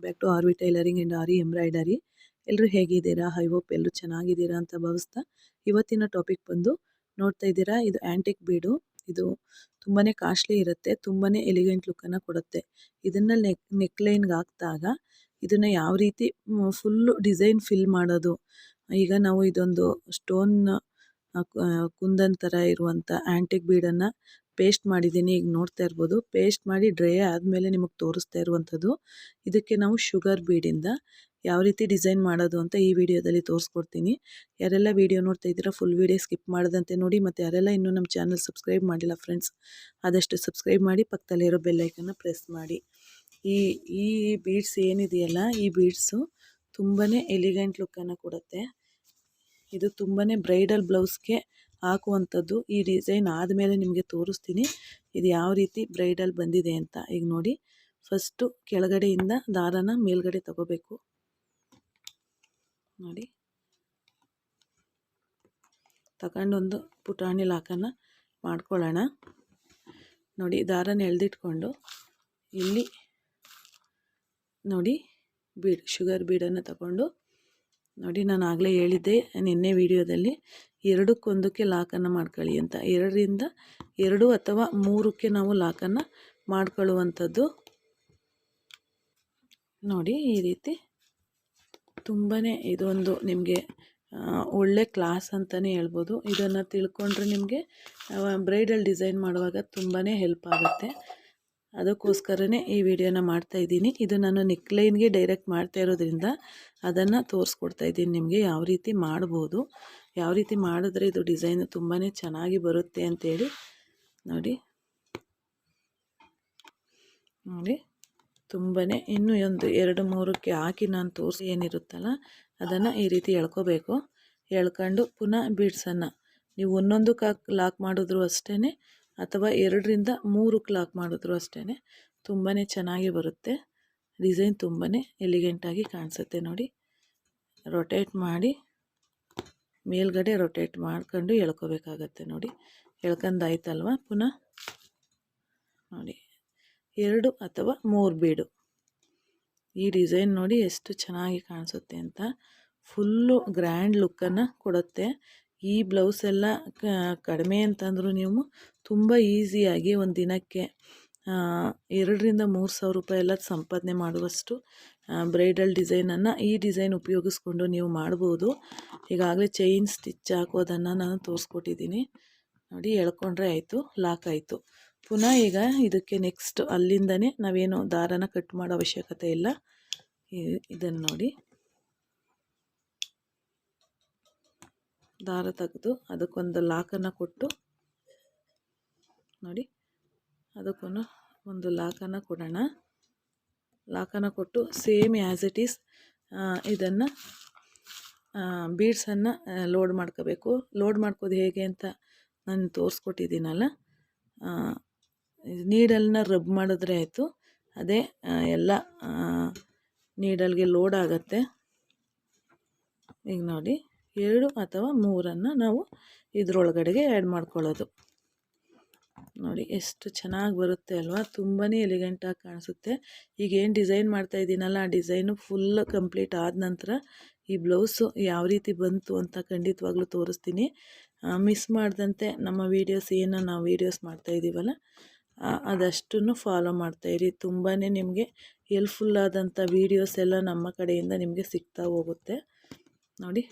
Back to R V tailoring and aari embroidery ಎಲ್ಲರೂ ಹೇಗಿದ್ದೀರಾ? I hope ಎಲ್ಲರೂ ಚೆನ್ನಾಗಿದ್ದೀರಾ ಅಂತ ಭಾವಿಸ್ತಾ ಇವತ್ತಿನ ಟಾಪಿಕ್ ಬಂದು ನೋಡ್ತಾ ಇದ್ದೀರಾ? ಇದು ಆ್ಯಂಟಿಕ್ ಬೀಡು. ಇದು ತುಂಬಾ ಕಾಸ್ಟ್ಲಿ ಇರುತ್ತೆ ತುಂಬಾ ಎಲಿಗೆಂಟ್ ಲುಕ್ಕನ್ನು ಕೊಡುತ್ತೆ. ಇದನ್ನು ನೆಕ್ ನೆಕ್ಲೈನ್ಗೆ ಹಾಕಿದಾಗ ಇದನ್ನು ಯಾವ ರೀತಿ ಫುಲ್ಲು ಡಿಸೈನ್ ಫಿಲ್ ಮಾಡೋದು. ಈಗ ನಾವು ಇದೊಂದು ಸ್ಟೋನ್ ಕುಂದನ್ ಥರ ಇರುವಂಥ ಆ್ಯಂಟಿಕ್ ಬೀಡನ್ನು ಪೇಸ್ಟ್ ಮಾಡಿದ್ದೀನಿ. ಈಗ ನೋಡ್ತಾ ಇರ್ಬೋದು. ಪೇಸ್ಟ್ ಮಾಡಿ ಡ್ರೈ ಆದಮೇಲೆ ನಿಮಗೆ ತೋರಿಸ್ತಾ ಇರುವಂಥದ್ದು. ಇದಕ್ಕೆ ನಾವು ಶುಗರ್ ಬೀಡಿಂದ ಯಾವ ರೀತಿ ಡಿಸೈನ್ ಮಾಡೋದು ಅಂತ ಈ ವಿಡಿಯೋದಲ್ಲಿ ತೋರಿಸ್ಕೊಡ್ತೀನಿ. ಯಾರೆಲ್ಲ ವಿಡಿಯೋ ನೋಡ್ತಾ ಇದ್ದೀರಾ, ಫುಲ್ ವಿಡಿಯೋ ಸ್ಕಿಪ್ ಮಾಡದಂತೆ ನೋಡಿ. ಮತ್ತು ಯಾರೆಲ್ಲ ಇನ್ನೂ ನಮ್ಮ ಚಾನಲ್ ಸಬ್ಸ್ಕ್ರೈಬ್ ಮಾಡಿಲ್ಲ ಫ್ರೆಂಡ್ಸ್, ಆದಷ್ಟು ಸಬ್ಸ್ಕ್ರೈಬ್ ಮಾಡಿ ಪಕ್ಕದಲ್ಲಿರೋ ಬೆಲ್ಲೈಕನ್ನು ಪ್ರೆಸ್ ಮಾಡಿ. ಈ ಈ ಬೀಡ್ಸ್ ಏನಿದೆಯಲ್ಲ, ಈ ಬೀಡ್ಸು ತುಂಬಾ ಎಲಿಗೆಂಟ್ ಲುಕ್ಕನ್ನು ಕೊಡುತ್ತೆ. ಇದು ತುಂಬಾ ಬ್ರೈಡಲ್ ಬ್ಲೌಸ್ಗೆ ಹಾಕುವಂಥದ್ದು ಈ ಡಿಸೈನ್ ಆದಮೇಲೆ ನಿಮಗೆ ತೋರಿಸ್ತೀನಿ. ಇದು ಯಾವ ರೀತಿ ಬ್ರೈಡಲ್ ಬಂದಿದೆ ಅಂತ ಈಗ ನೋಡಿ. ಫಸ್ಟು ಕೆಳಗಡೆಯಿಂದ ದಾರನ ಮೇಲ್ಗಡೆ ತಗೋಬೇಕು. ನೋಡಿ. ತಗೊಂಡೊಂದು ಪುಟಾಣಿ ಲಾಕನ್ನು ಮಾಡ್ಕೊಳ್ಳೋಣ. ನೋಡಿ, ದಾರನ ಎಳೆದಿಟ್ಕೊಂಡು ಇಲ್ಲಿ ನೋಡಿ ಬೀಡ್, ಶುಗರ್ ಬೀಡನ್ನು ತಗೊಂಡು. ನೋಡಿ ನಾನು ಆಗಲೇ ಹೇಳಿದ್ದೆ ನಿನ್ನೆ ವಿಡಿಯೋದಲ್ಲಿ ಎರಡಕ್ಕೊಂದಕ್ಕೆ ಲಾಕನ್ನು ಮಾಡ್ಕೊಳ್ಳಿ ಅಂತ. ಎರಡರಿಂದ ಎರಡು ಅಥವಾ ಮೂರಕ್ಕೆ ನಾವು ಲಾಕನ್ನು ಮಾಡ್ಕೊಳ್ಳುವಂಥದ್ದು. ನೋಡಿ, ಈ ರೀತಿ ತುಂಬಾ ಇದೊಂದು ನಿಮಗೆ ಒಳ್ಳೆ ಕ್ಲಾಸ್ ಅಂತಲೇ ಹೇಳ್ಬೋದು. ಇದನ್ನು ತಿಳ್ಕೊಂಡ್ರೆ ನಿಮಗೆ ಬ್ರೈಡಲ್ ಡಿಸೈನ್ ಮಾಡುವಾಗ ತುಂಬಾ ಹೆಲ್ಪ್ ಆಗುತ್ತೆ. ಅದಕ್ಕೋಸ್ಕರನೇ ಈ ವಿಡಿಯೋನ ಮಾಡ್ತಾ ಇದ್ದೀನಿ. ಇದು ನಾನು ನೆಕ್ಲೈನ್ಗೆ ಡೈರೆಕ್ಟ್ ಮಾಡ್ತಾ ಇರೋದ್ರಿಂದ ಅದನ್ನು ತೋರಿಸ್ಕೊಡ್ತಾ ಇದ್ದೀನಿ ನಿಮಗೆ ಯಾವ ರೀತಿ ಮಾಡ್ಬೋದು. ಯಾವ ರೀತಿ ಮಾಡಿದ್ರೆ ಇದು ಡಿಸೈನ್ ತುಂಬಾ ಚೆನ್ನಾಗಿ ಬರುತ್ತೆ ಅಂತೇಳಿ. ನೋಡಿ. ನೋಡಿ. ತುಂಬಾ ಇನ್ನೂ ಒಂದು ಎರಡು ಮೂರಕ್ಕೆ ಹಾಕಿ ನಾನು ತೋರಿಸಿ ಏನಿರುತ್ತಲ್ಲ ಅದನ್ನು ಈ ರೀತಿ ಎಳ್ಕೋಬೇಕು. ಎಳ್ಕೊಂಡು ಪುನಃ ಬೀಡ್ಸನ್ನು. ನೀವು ಒಂದೊಂದು ಕಾಕ್ ಲಾಕ್ ಮಾಡಿದ್ರು ಅಷ್ಟೇ ಅಥವಾ ಎರಡರಿಂದ ಮೂರು ಕ್ಲಾಕ್ ಮಾಡಿದ್ರು ಅಷ್ಟೇ ತುಂಬಾ ಚೆನ್ನಾಗಿ ಬರುತ್ತೆ. ಡಿಸೈನ್ ತುಂಬಾ ಎಲಿಗೆಂಟಾಗಿ ಕಾಣಿಸುತ್ತೆ ನೋಡಿ. ರೊಟೇಟ್ ಮಾಡಿ, ಮೇಲ್ಗಡೆ ರೊಟೇಟ್ ಮಾಡ್ಕೊಂಡು ಎಳ್ಕೋಬೇಕಾಗತ್ತೆ ನೋಡಿ. ಎಳ್ಕೊಂಡಾಯ್ತಲ್ವ ಪುನಃ ನೋಡಿ. ಎರಡು ಅಥವಾ ಮೂರು ಬೀಡು. ಈ ಡಿಸೈನ್ ನೋಡಿ ಎಷ್ಟು ಚೆನ್ನಾಗಿ ಕಾಣಿಸುತ್ತೆ ಅಂತ. ಫುಲ್ಲು ಗ್ರ್ಯಾಂಡ್ ಲುಕ್ಕನ್ನು ಕೊಡುತ್ತೆ. ಈ ಬ್ಲೌಸ್ ಎಲ್ಲ ಕಡಿಮೆ ಅಂತಂದರೂ ನೀವು ತುಂಬ ಈಸಿಯಾಗಿ ಒಂದು ದಿನಕ್ಕೆ ಎರಡರಿಂದ ಮೂರು ಸಾವಿರ ರೂಪಾಯಿ ಎಲ್ಲ ಸಂಪಾದನೆ ಮಾಡುವಷ್ಟು ಬ್ರೈಡಲ್ ಡಿಸೈನನ್ನು ಈ ಡಿಸೈನ್ ಉಪಯೋಗಿಸ್ಕೊಂಡು ನೀವು ಮಾಡ್ಬೋದು. ಈಗಾಗಲೇ ಚೈನ್ ಸ್ಟಿಚ್ ಹಾಕೋದನ್ನು ನಾನು ತೋರಿಸ್ಕೊಟ್ಟಿದ್ದೀನಿ. ನೋಡಿ, ಎಳ್ಕೊಂಡ್ರೆ ಆಯಿತು, ಲಾಕ್ ಆಯಿತು. ಪುನಃ ಈಗ ಇದಕ್ಕೆ ನೆಕ್ಸ್ಟ್ ಅಲ್ಲಿಂದನೇ ನಾವೇನು ದಾರನ ಕಟ್ ಮಾಡೋ ಅವಶ್ಯಕತೆ ಇಲ್ಲ. ಇದನ್ನು ನೋಡಿ. ದಾರ ತೆಗೆದು ಅದಕ್ಕೊಂದು ಲಾಕನ್ನು ಕೊಟ್ಟು, ನೋಡಿ, ಅದಕ್ಕೊಂದು ಒಂದು ಲಾಕನ್ನು ಕೊಡೋಣ. ಲಾಕನ್ನು ಕೊಟ್ಟು ಸೇಮ್ ಆ್ಯಸ್ ಇಟ್ ಈಸ್ ಇದನ್ನು ಬೀಡ್ಸನ್ನು ಲೋಡ್ ಮಾಡ್ಕೋಬೇಕು. ಲೋಡ್ ಮಾಡ್ಕೋದು ಹೇಗೆ ಅಂತ ನಾನು ತೋರಿಸ್ಕೊಟ್ಟಿದ್ದೀನಲ್ಲ ನೀಡಲ್ನ ರಬ್ ಮಾಡಿದ್ರೆ ಆಯಿತು. ಅದೇ ಎಲ್ಲ ನೀಡಲ್ಗೆ ಲೋಡ್ ಆಗುತ್ತೆ. ಈಗ ನೋಡಿ ಎರಡು ಅಥವಾ ಮೂರನ್ನು ನಾವು ಇದರೊಳಗಡೆಗೆ ಆ್ಯಡ್ ಮಾಡ್ಕೊಳ್ಳೋದು. ನೋಡಿ, ಎಷ್ಟು ಚೆನ್ನಾಗಿ ಬರುತ್ತೆ ಅಲ್ವಾ? ತುಂಬಾ ಎಲಿಗೆಂಟಾಗಿ ಕಾಣಿಸುತ್ತೆ. ಈಗ ಏನು ಡಿಸೈನ್ ಮಾಡ್ತಾ ಇದ್ದೀನಲ್ಲ, ಆ ಡಿಸೈನು ಫುಲ್ ಕಂಪ್ಲೀಟ್ ಆದ ನಂತರ ಈ ಬ್ಲೌಸು ಯಾವ ರೀತಿ ಬಂತು ಅಂತ ಖಂಡಿತವಾಗ್ಲೂ ತೋರಿಸ್ತೀನಿ. ಮಿಸ್ ಮಾಡಿದಂತೆ ನಮ್ಮ ವೀಡಿಯೋಸ್ ಏನೋ ನಾವು ವೀಡಿಯೋಸ್ ಮಾಡ್ತಾ ಇದ್ದೀವಲ್ಲ ಅದಷ್ಟನ್ನು ಫಾಲೋ ಮಾಡ್ತಾಯಿರಿ ತುಂಬಾ ನಿಮಗೆ ಹೆಲ್ಪ್ಫುಲ್ಲಾದಂಥ ವೀಡಿಯೋಸ್ ಎಲ್ಲ ನಮ್ಮ ಕಡೆಯಿಂದ ನಿಮಗೆ ಸಿಗ್ತಾ ಹೋಗುತ್ತೆ. ನೋಡಿ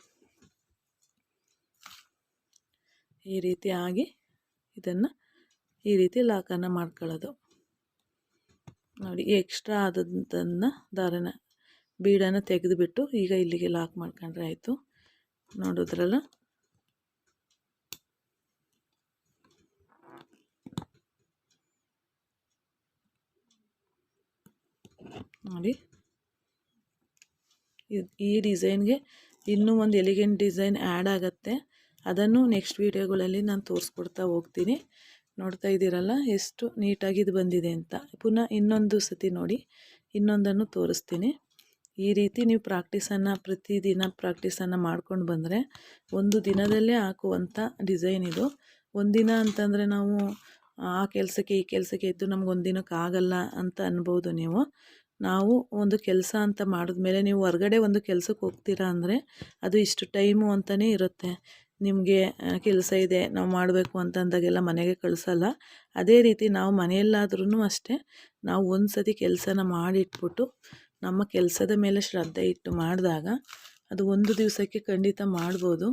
ಈ ರೀತಿ ಆಗಿ ಇದನ್ನು ಈ ರೀತಿ ಲಾಕನ್ನು ಮಾಡ್ಕೊಳ್ಳೋದು. ನೋಡಿ ಎಕ್ಸ್ಟ್ರಾ ಆದದ್ದನ್ನು ದಾರನ, ಬೀಡನ್ನು ತೆಗೆದುಬಿಟ್ಟು ಈಗ ಇಲ್ಲಿಗೆ ಲಾಕ್ ಮಾಡ್ಕೊಂಡ್ರೆ ಆಯಿತು. ನೋಡಿದ್ರಲ್ಲ? ನೋಡಿ, ಈ ಡಿಸೈನ್ಗೆ ಇನ್ನೂ ಒಂದು ಎಲಿಗೆಂಟ್ ಡಿಸೈನ್ ಆ್ಯಡ್ ಆಗುತ್ತೆ. ಅದನ್ನು ನೆಕ್ಸ್ಟ್ ವೀಡಿಯೋಗಳಲ್ಲಿ ನಾನು ತೋರಿಸ್ಕೊಡ್ತಾ ಹೋಗ್ತೀನಿ. ನೋಡ್ತಾ ಇದ್ದೀರಲ್ಲ, ಎಷ್ಟು ನೀಟಾಗಿ ಇದು ಬಂದಿದೆ ಅಂತ. ಪುನಃ ಇನ್ನೊಂದು ಸತಿ ನೋಡಿ, ಇನ್ನೊಂದನ್ನು ತೋರಿಸ್ತೀನಿ. ಈ ರೀತಿ ನೀವು ಪ್ರಾಕ್ಟೀಸನ್ನು ಪ್ರತಿದಿನ ಪ್ರಾಕ್ಟೀಸನ್ನು ಮಾಡ್ಕೊಂಡು ಬಂದರೆ ಒಂದು ದಿನದಲ್ಲೇ ಹಾಕುವಂಥ ಡಿಸೈನ್ ಇದು. ಒಂದಿನ ಅಂತಂದರೆ ನಾವು, ಆ ಕೆಲಸಕ್ಕೆ ಈ ಕೆಲಸಕ್ಕೆ ಇದ್ದು ನಮ್ಗೆ ಒಂದು ದಿನಕ್ಕೆ ಆಗಲ್ಲ ಅಂತ ಅನ್ಬೋದು ನೀವು. ನಾವು ಒಂದು ಕೆಲಸ ಅಂತ ಮಾಡಿದ್ಮೇಲೆ ನೀವು ಹೊರಗಡೆ ಒಂದು ಕೆಲಸಕ್ಕೆ ಹೋಗ್ತೀರಾ ಅಂದರೆ ಅದು ಇಷ್ಟು ಟೈಮು ಅಂತಲೇ ಇರುತ್ತೆ. ನಿಮಗೆ ಕೆಲಸ ಇದೆ, ನಾವು ಮಾಡಬೇಕು ಅಂತಂದಾಗೆಲ್ಲ ಮನೆಗೆ ಕಳಿಸಲ್ಲ. ಅದೇ ರೀತಿ ನಾವು ಮನೆಯಲ್ಲಾದ್ರೂ ಅಷ್ಟೇ, ನಾವು ಒಂದು ಸತಿ ಕೆಲಸನ ಮಾಡಿಟ್ಬಿಟ್ಟು ನಮ್ಮ ಕೆಲಸದ ಮೇಲೆ ಶ್ರದ್ಧೆ ಇಟ್ಟು ಮಾಡಿದಾಗ ಅದು ಒಂದು ದಿವಸಕ್ಕೆ ಖಂಡಿತ ಮಾಡ್ಬೋದು.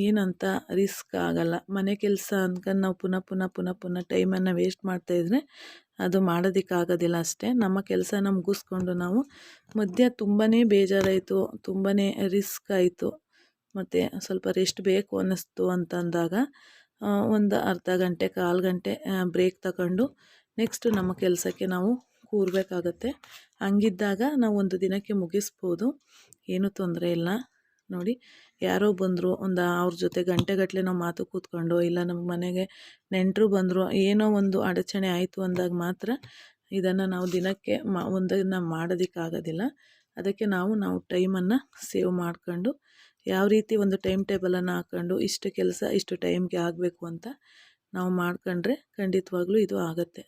ಏನಂತ ರಿಸ್ಕ್ ಆಗಲ್ಲ. ಮನೆ ಕೆಲಸ ಅನ್ಕೊಂಡು ನಾವು ಪುನಃ ಪುನಃ ಪುನಃ ಪುನಃ ಟೈಮನ್ನು ವೇಸ್ಟ್ ಮಾಡ್ತಾಯಿದ್ರೆ ಅದು ಮಾಡೋದಕ್ಕಾಗೋದಿಲ್ಲ ಅಷ್ಟೇ. ನಮ್ಮ ಕೆಲಸನ ಮುಗಿಸ್ಕೊಂಡು ನಾವು ಮಧ್ಯ ತುಂಬಾ ಬೇಜಾರಾಯಿತು ತುಂಬಾ ರಿಸ್ಕ್ ಆಯಿತು. ಮತ್ತು ಸ್ವಲ್ಪ ರೆಸ್ಟ್ ಬೇಕು ಅನ್ನಿಸ್ತು ಅಂತಂದಾಗ ಒಂದು ಅರ್ಧ ಗಂಟೆ, ಕಾಲು ಗಂಟೆ ಬ್ರೇಕ್ ತಗೊಂಡು ನೆಕ್ಸ್ಟ್ ನಮ್ಮ ಕೆಲಸಕ್ಕೆ ನಾವು ಕೂರಬೇಕಾಗತ್ತೆ. ಹಂಗಿದ್ದಾಗ ನಾವು ಒಂದು ದಿನಕ್ಕೆ ಮುಗಿಸ್ಬೋದು. ಏನೂ ತೊಂದರೆ ಇಲ್ಲ. ನೋಡಿ, ಯಾರೋ ಬಂದರು, ಒಂದು ಅವ್ರ ಜೊತೆ ಗಂಟೆಗಟ್ಟಲೆ ನಾವು ಮಾತು ಕೂತ್ಕೊಂಡು, ಇಲ್ಲ ನಮ್ಮ ಮನೆಗೆ ನೆಂಟರು ಬಂದರು, ಏನೋ ಒಂದು ಅಡಚಣೆ ಆಯಿತು ಅಂದಾಗ ಮಾತ್ರ ಇದನ್ನು ನಾವು ದಿನಕ್ಕೆ ಮಾ, ಒಂದನ್ನು ಮಾಡೋದಕ್ಕಾಗೋದಿಲ್ಲ. ಅದಕ್ಕೆ ನಾವು ನಾವು ಟೈಮನ್ನು ಸೇವ್ ಮಾಡ್ಕೊಂಡು ಯಾವ ರೀತಿ ಒಂದು ಟೈಮ್ ಟೇಬಲನ್ನು ಹಾಕ್ಕೊಂಡು ಇಷ್ಟು ಕೆಲಸ, ಇಷ್ಟು ಟೈಮ್ಗೆ ಆಗಬೇಕು ಅಂತ ನಾವು ಮಾಡ್ಕೊಂಡ್ರೆ ಖಂಡಿತವಾಗ್ಲೂ ಇದು ಆಗುತ್ತೆ.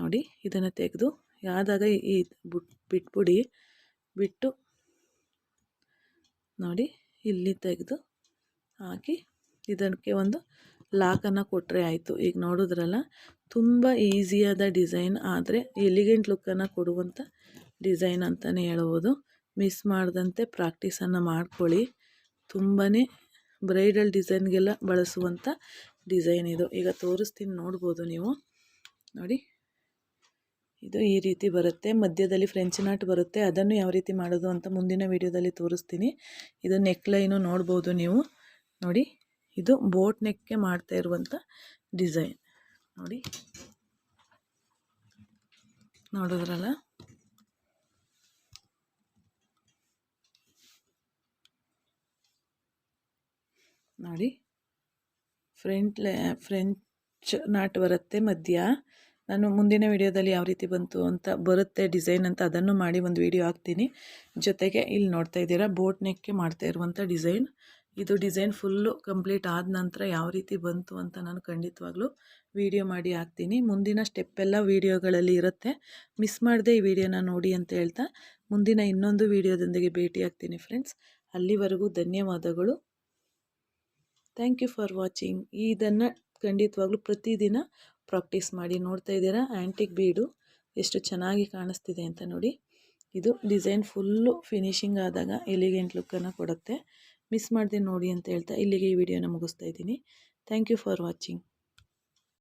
ನೋಡಿ, ಇದನ್ನು ತೆಗೆದು ಯಾವ್ದಾಗ ಈ ಬಿಟ್ ಬಿಟ್ಬಿಡಿ ಬಿಟ್ಟು ನೋಡಿ, ಇಲ್ಲಿ ತೆಗೆದು ಹಾಕಿ ಇದಕ್ಕೆ ಒಂದು ಲಾಕನ್ನು ಕೊಟ್ಟರೆ ಆಯಿತು. ಈಗ ನೋಡಿದ್ರಲ್ಲ, ತುಂಬ ಈಸಿಯಾದ ಡಿಸೈನ್, ಆದರೆ ಎಲಿಗೆಂಟ್ ಲುಕ್ಕನ್ನು ಕೊಡುವಂಥ ಡಿಸೈನ್ ಅಂತಲೇ ಹೇಳ್ಬೋದು. ಮಿಸ್ ಮಾಡದಂತೆ ಪ್ರಾಕ್ಟೀಸನ್ನು ಮಾಡ್ಕೊಳ್ಳಿ. ತುಂಬಾ ಬ್ರೈಡಲ್ ಡಿಸೈನ್ಗೆಲ್ಲ ಬಳಸುವಂಥ ಡಿಸೈನ್ ಇದು. ಈಗ ತೋರಿಸ್ತೀನಿ, ನೋಡ್ಬೋದು ನೀವು. ನೋಡಿ. ಇದು ಈ ರೀತಿ ಬರುತ್ತೆ. ಮಧ್ಯದಲ್ಲಿ ಫ್ರೆಂಚ್ ನಾಟ್ ಬರುತ್ತೆ. ಅದನ್ನು ಯಾವ ರೀತಿ ಮಾಡೋದು ಅಂತ ಮುಂದಿನ ವಿಡಿಯೋದಲ್ಲಿ ತೋರಿಸ್ತೀನಿ. ಇದು ನೆಕ್ ಲೈನು ನೋಡ್ಬೋದು ನೀವು. ನೋಡಿ. ಇದು ಬೋಟ್ ನೆಕ್ಗೆ ಮಾಡ್ತಾ ಇರುವಂಥ ಡಿಸೈನ್ ನೋಡಿ. ನೋಡಿದ್ರಲ್ಲ? ನೋಡಿ ಫ್ರಂಟ್ ಫ್ರೆಂಚ್ ನಾಟ್ ಬರುತ್ತೆ ಮಧ್ಯ. ನಾನು ಮುಂದಿನ ವಿಡಿಯೋದಲ್ಲಿ ಯಾವ ರೀತಿ ಬಂತು ಅಂತ, ಬರುತ್ತೆ ಡಿಸೈನ್ ಅಂತ ಅದನ್ನು ಮಾಡಿ ಒಂದು ವಿಡಿಯೋ ಹಾಕ್ತೀನಿ. ಜೊತೆಗೆ ಇಲ್ಲಿ ನೋಡ್ತಾ ಇದ್ದೀರಾ, ಬೋಟ್ ನೆಕ್ಗೆ ಮಾಡ್ತಾ ಇರುವಂಥ ಡಿಸೈನ್. ಇದು ಡಿಸೈನ್ ಫುಲ್ಲು ಕಂಪ್ಲೀಟ್ ಆದ ನಂತರ ಯಾವ ರೀತಿ ಬಂತು ಅಂತ ನಾನು ಖಂಡಿತವಾಗ್ಲೂ ವಿಡಿಯೋ ಮಾಡಿ ಹಾಕ್ತೀನಿ. ಮುಂದಿನ ಸ್ಟೆಪ್ಪೆಲ್ಲ ವೀಡಿಯೋಗಳಲ್ಲಿ ಇರುತ್ತೆ. ಮಿಸ್ ಮಾಡದೆ ಈ ವಿಡಿಯೋನ ನೋಡಿ ಅಂತ ಹೇಳ್ತಾ ಮುಂದಿನ ಇನ್ನೊಂದು ವಿಡಿಯೋದೊಂದಿಗೆ ಭೇಟಿ ಆಗ್ತೀನಿ ಫ್ರೆಂಡ್ಸ್. ಅಲ್ಲಿವರೆಗೂ ಧನ್ಯವಾದಗಳು. ಥ್ಯಾಂಕ್ ಯು ಫಾರ್ ವಾಚಿಂಗ್ ಇದನ್ನು ಖಂಡಿತವಾಗ್ಲೂ ಪ್ರತಿದಿನ ಪ್ರಾಕ್ಟೀಸ್ ಮಾಡಿ ನೋಡ್ತಾ ಇದ್ದೀರಾ? ಆ್ಯಂಟಿಕ್ ಬೀಡು ಎಷ್ಟು ಚೆನ್ನಾಗಿ ಕಾಣಿಸ್ತಿದೆ ಅಂತ ನೋಡಿ. ಇದು ಡಿಸೈನ್ ಫುಲ್ಲು ಫಿನಿಶಿಂಗ್ ಆದಾಗ ಎಲಿಗೆಂಟ್ ಲುಕ್ಕನ್ನು ಕೊಡುತ್ತೆ. ಮಿಸ್ ಮಾಡಿದೆ ನೋಡಿ ಅಂತ ಹೇಳ್ತಾ ಇಲ್ಲಿಗೆ ಈ ವಿಡಿಯೋನ ಮುಗಿಸ್ತಾ ಇದ್ದೀನಿ. Thank you for watching